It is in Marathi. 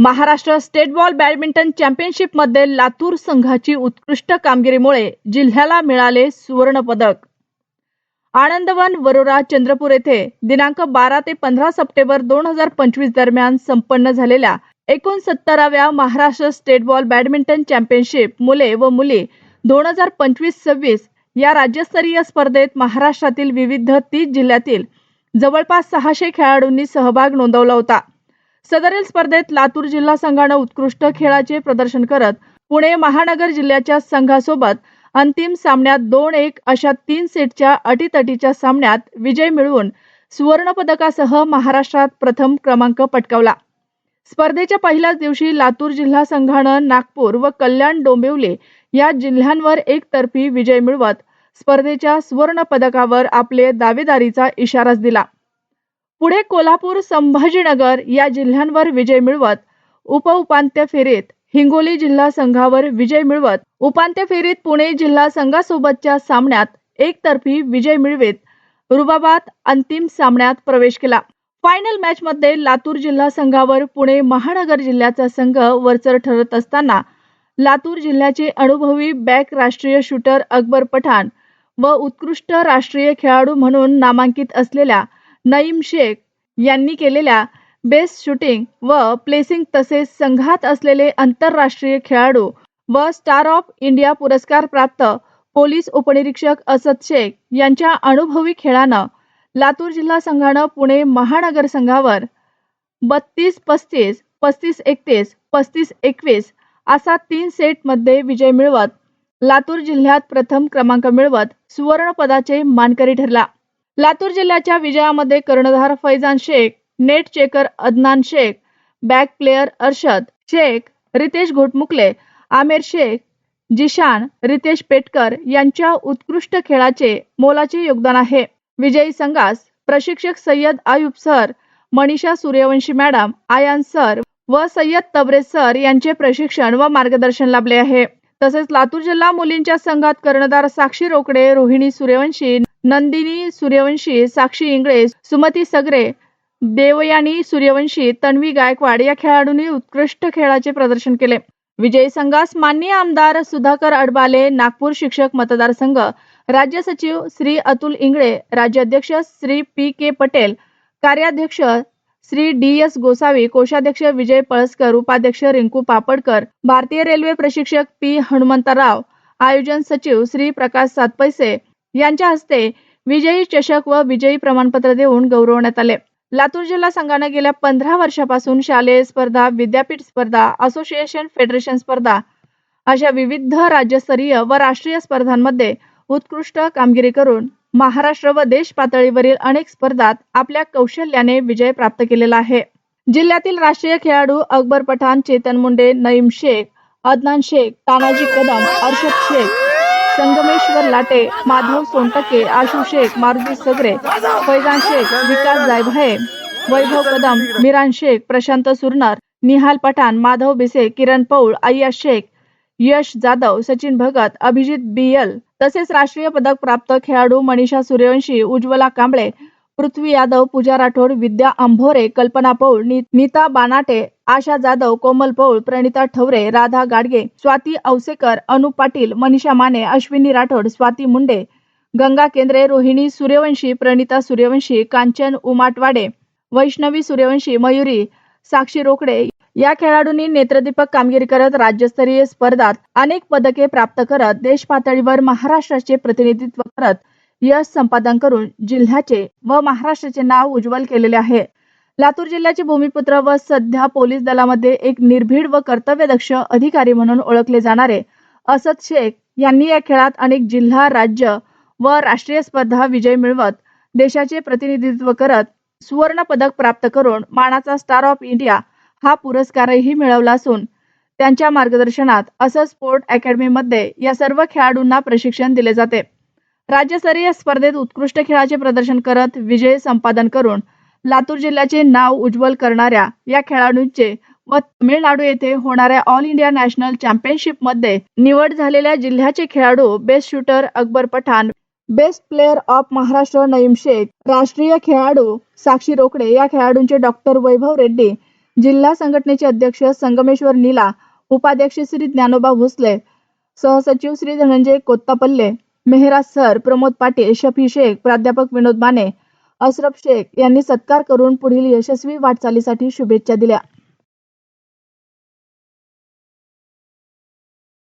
महाराष्ट्र स्टेट बॉल बॅडमिंटन चॅम्पियनशिपमध्ये लातूर संघाची उत्कृष्ट कामगिरीमुळे जिल्ह्याला मिळाले सुवर्णपदक आनंदवन वरोरा चंद्रपूर येथे दिनांक बारा ते पंधरा सप्टेंबर दोन हजार पंचवीस दरम्यान संपन्न झालेल्या एकोणसत्तराव्या Maharashtra state ball badminton championship मुले व मुली दोन हजार पंचवीस सव्वीस या राज्यस्तरीय स्पर्धेत महाराष्ट्रातील विविध तीस जिल्ह्यातील जवळपास सहाशे खेळाडूंनी सहभाग नोंदवला होता. सदरील स्पर्धेत लातूर जिल्हा संघानं उत्कृष्ट खेळाचे प्रदर्शन करत पुणे महानगर जिल्ह्याच्या संघासोबत अंतिम सामन्यात दोन एक अशा तीन सेटच्या अटीतटीच्या सामन्यात विजय मिळवून सुवर्णपदकासह महाराष्ट्रात प्रथम क्रमांक पटकावला. स्पर्धेच्या पहिल्याच दिवशी लातूर जिल्हा संघानं नागपूर व कल्याण डोंबिवली या जिल्ह्यांवर एकतर्फी विजय मिळवत स्पर्धेच्या सुवर्ण पदकावर आपले दावेदारीचा इशाराच दिला. पुढे कोल्हापूर संभाजीनगर या जिल्ह्यांवर विजय मिळवत उपउपांत्य फेरीत हिंगोली जिल्हा संघावर विजय मिळवत उपांत्य फेरीत पुणे जिल्हा संघासोबतच्या सामन्यात एकतर्फी विजय मिळवित रुबाबात अंतिम सामन्यात प्रवेश केला. फायनल मॅच मध्ये लातूर जिल्हा संघावर पुणे महानगर जिल्ह्याचा संघ वरचर ठरत असताना लातूर जिल्ह्याचे अनुभवी बॅक राष्ट्रीय शूटर अकबर पठाण व उत्कृष्ट राष्ट्रीय खेळाडू म्हणून नामांकित असलेल्या नईम शेख यांनी केलेल्या बेस्ट शूटिंग व प्लेसिंग तसेच संघात असलेले आंतरराष्ट्रीय खेळाडू व स्टार ऑफ इंडिया पुरस्कार प्राप्त पोलीस उपनिरीक्षक असद शेख यांच्या अनुभवी खेळानं लातूर जिल्हा संघानं पुणे महानगर संघावर बत्तीस पस्तीस पस्तीस एकतीस पस्तीस एकवीस असा तीन सेटमध्ये विजय मिळवत लातूर जिल्ह्यात प्रथम क्रमांक मिळवत सुवर्णपदाचे मानकरी ठरला. लातूर जिल्ह्याच्या विजयामध्ये कर्णधार Faizan Shaikh net checker Adnan Shaikh back player Arshad Shaikh Ritesh Ghotmukale Aamer Shaikh Zeeshan Ritesh Petkar यांच्या उत्कृष्ट खेळाचे मोलाचे योगदान आहे. विजयी संघास प्रशिक्षक Sayyad Ayub sir Manisha Suryawanshi madam Ayan sir व सय्यद तबरे सर यांचे प्रशिक्षण व मार्गदर्शन लाभले आहे. तसेच लातूर जिल्हा मुलींच्या संघात कर्णधार साक्षी रोकडे रोहिणी सूर्यवंशी नंदिनी सूर्यवंशी साक्षी इंगळे सुमती सगरे देवयानी सूर्यवंशी तन्वी गायकवाड या खेळाडूंनी उत्कृष्ट खेळाचे प्रदर्शन केले. विजयी संघास माननीय आमदार सुधाकर अडबाले नागपूर शिक्षक मतदारसंघ राज्य सचिव श्री अतुल इंगळे राज्याध्यक्ष श्री पी के पटेल कार्याध्यक्ष श्री डी एस गोसावी कोषाध्यक्ष विजय पळसकर उपाध्यक्ष रिंकू पापडकर भारतीय रेल्वे प्रशिक्षक पी हनुमंतराव आयोजन सचिव श्री प्रकाश सातपैसे यांच्या हस्ते विजयी चषक व विजयी प्रमाणपत्र देऊन गौरवण्यात आले. लातूर जिल्हा संघानं गेल्या पंधरा वर्षापासून शालेय स्पर्धा विद्यापीठ स्पर्धा असोसिएशन फेडरेशन स्पर्धा अशा विविध राज्यस्तरीय व राष्ट्रीय स्पर्धांमध्ये उत्कृष्ट कामगिरी करून महाराष्ट्र व देश पातळीवरील अनेक स्पर्धात आपल्या कौशल्याने विजय प्राप्त केलेला आहे. जिल्ह्यातील राष्ट्रीय खेळाडू अकबर पठाण चेतन मुंडे नईम शेख अदनान शेख तानाजी कदम अर्षद शेख संगमेश्वर लाटे माधव सोनटके आशू शेख मारुती सगरे फैजान शेख विकास जायभाये वैभव कदम मिरान शेख प्रशांत सुरनर निहाल पठाण माधव बिसे किरण पौळ अय्या शेख यश जाधव सचिन भगत अभिजित बियल तसेच राष्ट्रीय पदक प्राप्त खेळाडू मनीषा सूर्यवंशी उज्ज्वला कांबळे पृथ्वी यादव पूजा राठोड विद्या अंभोरे कल्पना पौळ नीता बानाटे आशा जाधव कोमल पौळ प्रणिता ठवरे राधा गाडगे स्वाती औसेकर अनु पाटील मनीषा माने अश्विनी राठोड स्वाती मुंडे गंगा केंद्रे रोहिणी सूर्यवंशी प्रणिता सूर्यवंशी कांचन उमाटवाडे वैष्णवी सूर्यवंशी मयुरी साक्षी रोकडे या खेळाडूंनी नेत्रदीपक कामगिरी करत राज्यस्तरीय स्पर्धात अनेक पदके प्राप्त करत देश पातळीवर महाराष्ट्राचे प्रतिनिधित्व करत यश संपादन करून जिल्ह्याचे व महाराष्ट्राचे नाव उज्ज्वल केलेले आहे. लातूर जिल्ह्याचे भूमिपुत्र व सध्या पोलीस दलामध्ये एक निर्भीड व कर्तव्यदक्ष अधिकारी म्हणून ओळखले जाणारे असद शेख यांनी या खेळात अनेक जिल्हा राज्य व राष्ट्रीय स्पर्धा विजय मिळवत देशाचे प्रतिनिधित्व करत सुवर्ण पदक प्राप्त करून मानाचा स्टार ऑफ इंडिया हा पुरस्कारही मिळवला असून त्यांच्या मार्गदर्शनात असं स्पोर्ट अकॅडमीमध्ये या सर्व खेळाडूंना प्रशिक्षण दिले जाते. राज्यस्तरीय स्पर्धेत उत्कृष्ट खेळाचे प्रदर्शन करत विजय संपादन करून लातूर जिल्ह्याचे नाव उज्ज्वल करणाऱ्या या खेळाडूंचे व तमिळनाडू येथे होणाऱ्या ऑल इंडिया नॅशनल चॅम्पियनशिपमध्ये निवड झालेल्या जिल्ह्याचे खेळाडू best shooter Akbar Pathan best player of Maharashtra Naeem Shaikh राष्ट्रीय खेळाडू साक्षी रोकडे या खेळाडूंचे डॉक्टर वैभव रेड्डी जिल्हा संघटनेचे अध्यक्ष संगमेश्वर नीला उपाध्यक्ष श्री ज्ञानोबा भोसले सहसचिव श्री धनंजय कोत्तापल्ले मेहराज सर प्रमोद पाटील शफी शेख प्राध्यापक विनोद माने अशरफ शेख यांनी सत्कार करून पुढील यशस्वी वाटचालीसाठी शुभेच्छा दिल्या.